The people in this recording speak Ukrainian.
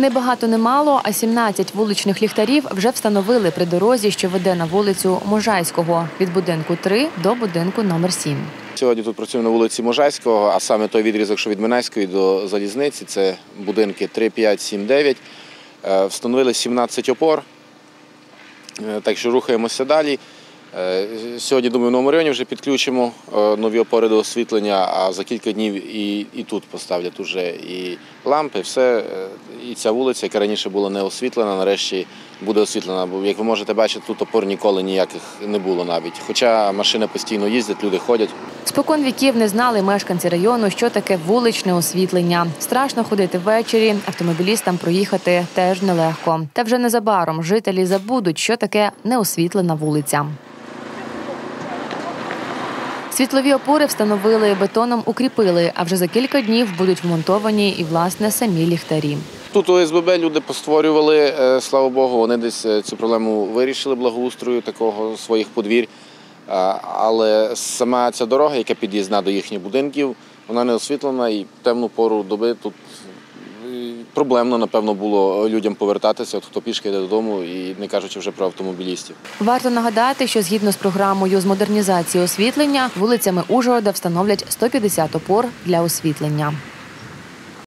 Не багато, не мало, а 17 вуличних ліхтарів вже встановили при дорозі, що веде на вулицю Можайського від будинку 3 до будинку номер 7. Сьогодні тут працюємо на вулиці Можайського, а саме той відрізок, що від Минайської до залізниці, це будинки 3, 5, 7, 9. Е, Встановили 17 опор, Е, так що рухаємося далі. Е, Сьогодні, думаю, в новому районі вже підключимо е, нові опори до освітлення, а за кілька днів і, і тут поставлять уже і лампи, все. Е, І ця вулиця, яка раніше була не освітлена, нарешті буде освітлена. Бо, як ви можете бачити, тут опор ніколи ніяких не було навіть. Хоча машини постійно їздять, люди ходять. Спокон віків не знали мешканці району, що таке вуличне освітлення. Страшно ходити ввечері, автомобілістам проїхати теж нелегко. Та вже незабаром жителі забудуть, що таке неосвітлена вулиця. Світлові опори встановили, бетоном укріпили, а вже за кілька днів будуть вмонтовані і власне самі ліхтарі. Тут ОСББ люди постворювали, е, слава Богу, вони десь е, цю проблему вирішили благоустрою такого своїх подвір'я. Е, Але сама ця дорога, яка під'їзна до їхніх будинків, вона не освітлена і темну пору доби тут проблемно, напевно, було людям повертатися, от хто пішки йде додому, і не кажучи вже про автомобілістів. Варто нагадати, що згідно з програмою з модернізації освітлення вулицями Ужгорода встановлять 150 опор для освітлення.